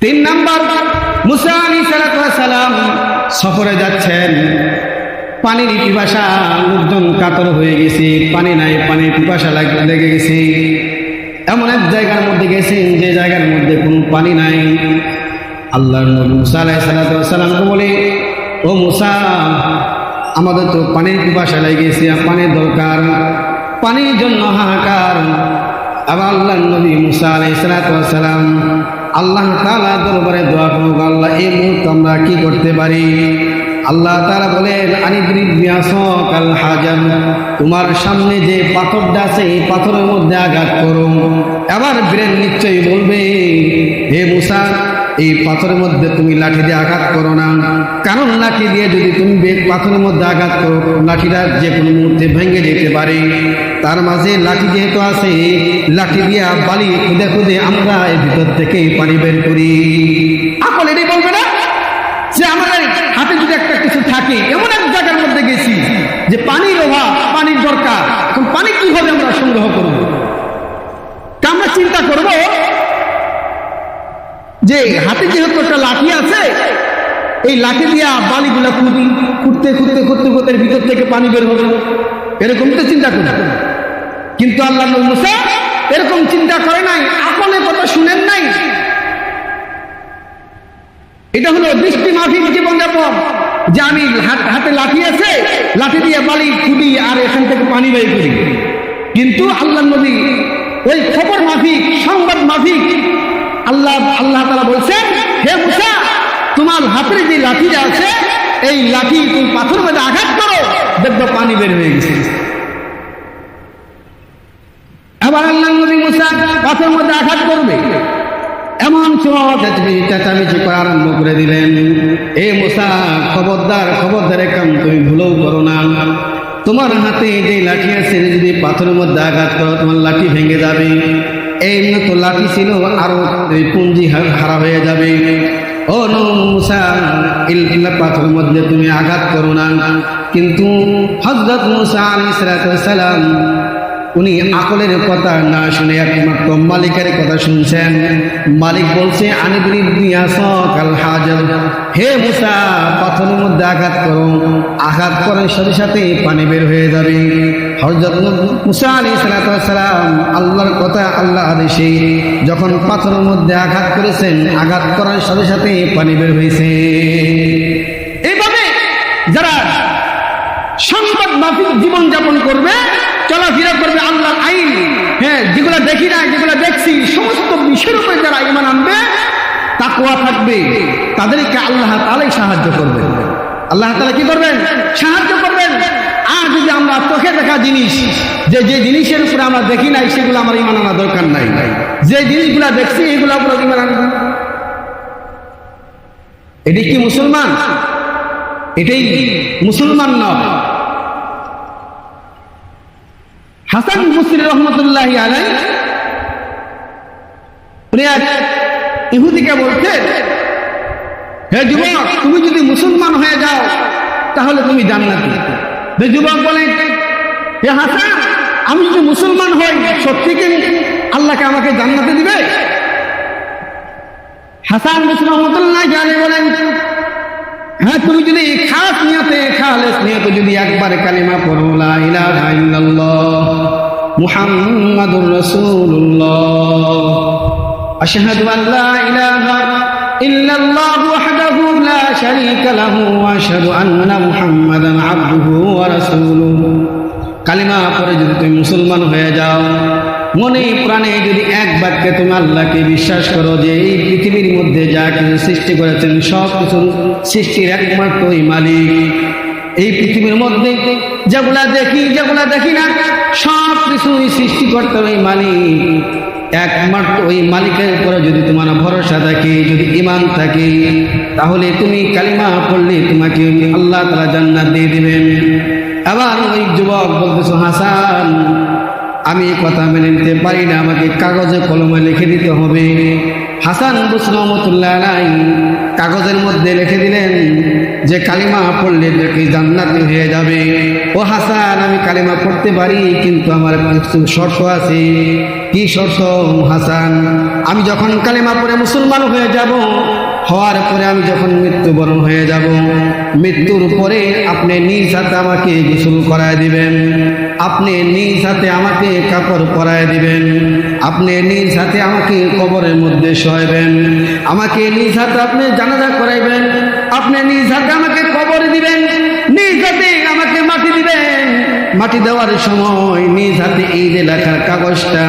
তিন নাম্বার, মুসা সালাম সফরে যাচ্ছেন। পানির পিপাসা, লোকজন কাতর হয়ে গেছে। পানি নাই পানির পিপাসা লাগ- গেছে। এমন এক জায়গার মধ্যে গেছেন, যে জায়গার মধ্যে কোনো পানি নাই। আল্লাহ নবী মুসা আলাই বলে, ও মুসা, আমাদের তো পানির পিপাসা গেছে পানির দরকার। পানির জন্য হাহাকার। আবার আল্লাহ নবী মুসা আলাই সালাম আল্লাহ তালা দরবারে দোয়া করুক, আল্লাহ, এই মুহূর্তে আমরা কি করতে পারি? আল্লাহ তারা বলেন আনি হাজান তোমার সামনে যে পাথরটা আছে, এই পাথরের মধ্যে আঘাত করো। আবার ব্রেন নিশ্চয়ই বলবে, হে মুসা এই পাথরের মধ্যে তুমি লাঠি দিয়ে আঘাত করো না। কারণ লাঠি দিয়ে যদি তুমি পাথরের মধ্যে আঘাত করো, লাঠিটা যে কোনো মুহূর্তে ভেঙে যেতে পারে। তার মাঝে লাঠি যেহেতু আছে, লাঠি দিয়া বালি খুদে খুদে আমরা এই ভিতর থেকে পানি বের করি। আকল এটাই বলবে না যে আমাদের হাতে যদি একটা কিছু থাকে, এমন এক জায়গার মধ্যে গেছি যে পানির অভাব, পানির দরকার। এখন পানি কীভাবে আমরা সংগ্রহ করব তা আমরা চিন্তা করব যে হাতে যেহেতু একটা লাঠি আছে, এই লাঠি দিয়া বালিগুলা খুঁটি খুঁড়তে খুঁড়তে খুঁড়তে খুঁড়তে ভিতর থেকে পানি বের হবে। এরকম তো চিন্তা করি কিন্তু আল্লাহ এরকম চিন্তা করে নাই, আপনে কথা শুনেন নাই। এটা হলো দৃষ্টি মাফিক জীবনযাপন, যে আমি হাতে লাঠি আছে, লাঠি দিয়ে বালি খুঁড়ি আর এখান থেকে পানি বের করি। কিন্তু আল্লাহ নবী ওই খবর মাফিক, সংবাদ মাফিক আল্লাহ আল্লাহ তালা বলছেন হে মুসা, তোমার হাতের যে লাঠিটা আছে, এই লাঠি তুমি পাথর মধ্যে আঘাত করো, দেখবে পানি বের হয়ে গেছে। আবার আল্লাহ নবী মুসা পাথর মধ্যে আঘাত করবে। এমন চেঁচামেচি করা আরম্ভ করে দিলেন, এ মুসা, খবরদার খবরদার কাম তুমি ভুলেও করো না। তোমার হাতে যে লাঠি আছে, যদি পাথরের মধ্যে আঘাত করো, তোমার লাঠি ভেঙে যাবে। এই তো লাঠি ছিল আরও পুঞ্জি হারা হয়ে যাবে। ও মুসা ইল্লা মধ্যে তুমি আঘাত করো না। কিন্তু হজরত মুসা আলী সালাম উনি আকলের কথা না শুনে একমাত্র মালিকের কথা শুনছেন। মালিক বলছে হে মুসা পাথরের মধ্যে আঘাত করো। আঘাত করার সাথে সাথে পানি বের হয়ে যাবে। হরজত মুসা আলী সালাম আল্লাহর কথা আল্লাহ আদেশে যখন পাথরের মধ্যে আঘাত করেছেন, আঘাত করার সাথে সাথে পানি বের হয়েছে। এইভাবে যারা সংবাদ মাফিক জীবন যাপন করবে চলাফেরা করবে আল্লাহর আইন হ্যাঁ যেগুলো দেখি না যেগুলো দেখছি বিষয়ের উপরে যারা ইমান আনবে তাকুয়া থাকবে। তাদেরকে আল্লাহ তালাই সাহায্য করবেন। আল্লাহ তালা কি করবেন? সাহায্য করবেন। আর যদি আমরা চোখে দেখা জিনিস, যে যে জিনিসের উপরে আমরা দেখি নাই, সেগুলো আমার ইমান আনা দরকার নাই। যে জিনিসগুলো দেখছি, এগুলো উপরে ইমান আনব। এটি কি মুসলমান? এটাই মুসলমান নয় হাসান মুসির রহমতুল্লাহ আলাই উনি এক ইহুদিকে বলতে হে যুবক, তুমি যদি মুসলমান হয়ে যাও, তাহলে তুমি জান্নাতি। হে যুবক বলে হে হাসান, আমি যদি মুসলমান হই, সত্যি কি আল্লাহকে আমাকে জান্নাতে দিবে? হাসান রহমতুল্লাহ আলাই বলেন হ্যাঁ তুমি যদি খাস নিয়তে, খালেস নিয়তে যদি একবার কালিমা পড়ো, লা ইলাহা মুহাম্মাদুর রাসূলুল্লাহ। আন লা ইলাহা ইল্লাল্লাহ ওয়াহদাহু লা শারীকা লাহু ওয়া আশহাদু আন্না মুহাম্মাদান আবদুহু ওয়া রাসূলুহু। কালিমা পরে যদি তুমি মুসলমান হয়ে যাও, মনে প্রাণে যদি এক বাক্যে তুমি আল্লাহকে বিশ্বাস করো যে এই পৃথিবীর মধ্যে যা কিছু সৃষ্টি করেছেন, সব কিছু সৃষ্টির একমাত্র ওই মালিক। এই পৃথিবীর মধ্যে যেগুলা দেখি যেগুলা দেখি না, সব কিছুই সৃষ্টি করতে ওই মালিক। একমাত্র ওই মালিকের উপরে যদি তোমার ভরসা থাকে, যদি ইমান থাকে, তাহলে তুমি কালিমা পড়লে তোমাকে আল্লাহ তালা জান্নাত দিয়ে দেবেন। আবার ওই যুবক বলতেছো, হাসান, আমি কথা মেনে নিতে পারি না, আমাকে কাগজে কলমে লিখে দিতে হবে। হাসান বুসরহমতুল্লাহ আলাই কাগজের মধ্যে লিখে দিলেন যে, কালিমা পড়লে দেখি জান্নাতি হয়ে যাবে। ও হাসান, আমি কালিমা পড়তে পারি, কিন্তু আমার কিছু শর্ত আছে। কি শর্ত হাসান? আমি যখন কালেমা পরে মুসলমান হয়ে যাব, হওয়ার পরে আমি যখন মৃত্যুবরণ হয়ে যাব, মৃত্যুর পরে আপনি নিজ হাতে আমাকে গোসল করায় দিবেন, আপনি নিজ হাতে আমাকে কাপড় পরায় দিবেন, আপনি নিজ হাতে আমাকে কবরের মধ্যে শোয়াবেন আমাকে নিজ হাতে আপনি জানাজা করাইবেন, আপনি নিজ হাতে আমাকে কবর দিবেন, নিজ হাতে আমাকে মাটি মাটি দেওয়ার সময় নিজ হাতে এই যে লেখার কাগজটা,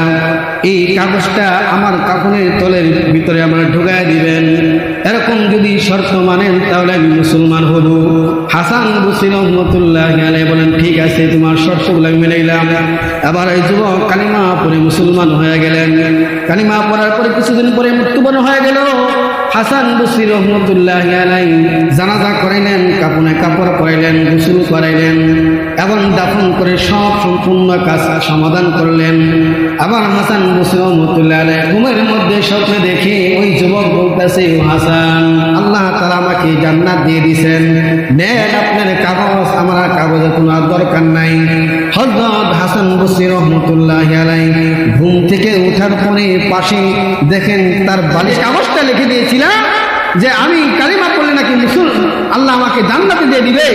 এই কাগজটা আমার কাপড়ের তলের ভিতরে আমার ঢুকায় দিবেন। এরকম যদি শর্ত মানেন, তাহলে আমি মুসলমান হব। হাসান বসির রহমতুল্লাহ আলাই বলেন, ঠিক আছে, তোমার শর্তগুলো আমি মেলাইলাম আবার এই যুবক কালিমা পরে মুসলমান হয়ে গেলেন। কালিমা পড়ার পরে কিছুদিন পরে মৃত্যুবরণ হয়ে গেল। হাসান বসির রহমতুল্লাহ জানাজা করাইলেন কাপড়ে কাপড় পরাইলেন, গোসল করাইলেন, এবং দাফন করে সব সম্পূর্ণ কাজ সমাধান করলেন। আবার হাসান বসির রহমতুল্লাহ আলাই ঘুমের মধ্যে স্বপ্নে দেখে ওই যুবক বলতেছে, "ও হাসান, আল্লাহ তারা আমাকে জান্নাত দিয়ে দিছেন নেন আপনার কাগজ, আমার কাগজে কোনো দরকার নাই। হজরত হাসান বসির রহমতুল্লাহ আলাই ঘুম থেকে ওঠার পরে পাশে দেখেন তার বালিশ কাগজটা লিখে দিয়েছিলাম যে আমি কালিমা পড়লে নাকি মুসুল আল্লাহ আমাকে জান্নাতে দিয়ে দিবে।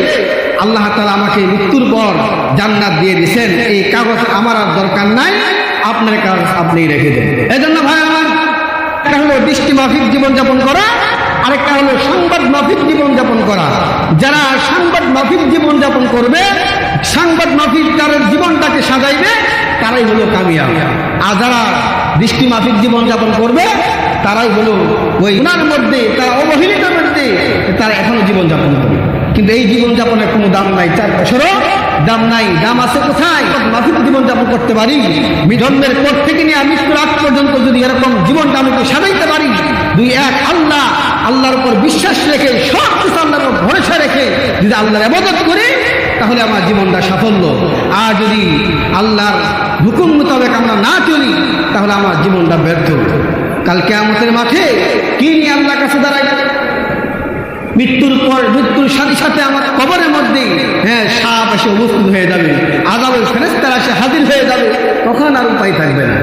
আল্লাহ তালা আমাকে মৃত্যুর পর জান্নাত দিয়ে দিছেন এই কাগজ আমার আর দরকার নাই। আপনার কাগজ আপনি রেখে দেন। এজন্য ভাই আমার, একটা হলো দৃষ্টি মাফিক জীবনযাপন করা, আরেকটা হলো সংবাদ মাফিক জীবনযাপন করা। যারা সংবাদ মাফিক জীবনযাপন করবে, সংবাদ মাফিক তার জীবনটাকে সাজাইবে, তারাই হলো কামিয়াব। আর যারা দৃষ্টি মাফিক জীবনযাপন করবে, তারাই হলো ওই গুণার মধ্যে, তারা অবহেলিতার মধ্যে, তারা এখনও জীবনযাপন করবে। কিন্তু এই জীবনযাপনের কোনো দাম নাই, চার বছরও দাম নাই, দাম আছে কোথায়? মাফিক জীবনযাপন করতে পারি জন্মের পর থেকে নিয়ে মৃত্যুর আগ পর্যন্ত যদি এরকম জীবনটা আমি সাজাইতে পারি, দুই এক, আল্লাহ, আল্লাহর উপর বিশ্বাস রেখে, সব কিছু আল্লাহর উপর ভরসা রেখে যদি আল্লাহর আবাদত করি, তাহলে আমার জীবনটা সাফল্য। আর যদি আল্লাহর হুকুম মোতাবেক আমরা না চলি, তাহলে আমার জীবনটা ব্যর্থ কালকে আমাদের মাঠে কি নিয়ে আল্লাহ কাছে দাঁড়াই মৃত্যুর পর মৃত্যুর সাথে সাথে আমার কবরের মধ্যে হ্যাঁ সাপ এসে উপস্থিত হয়ে যাবে আদাবের ফেরেস্তারা সে হাজির হয়ে যাবে তখন আর উপায় থাকবে না।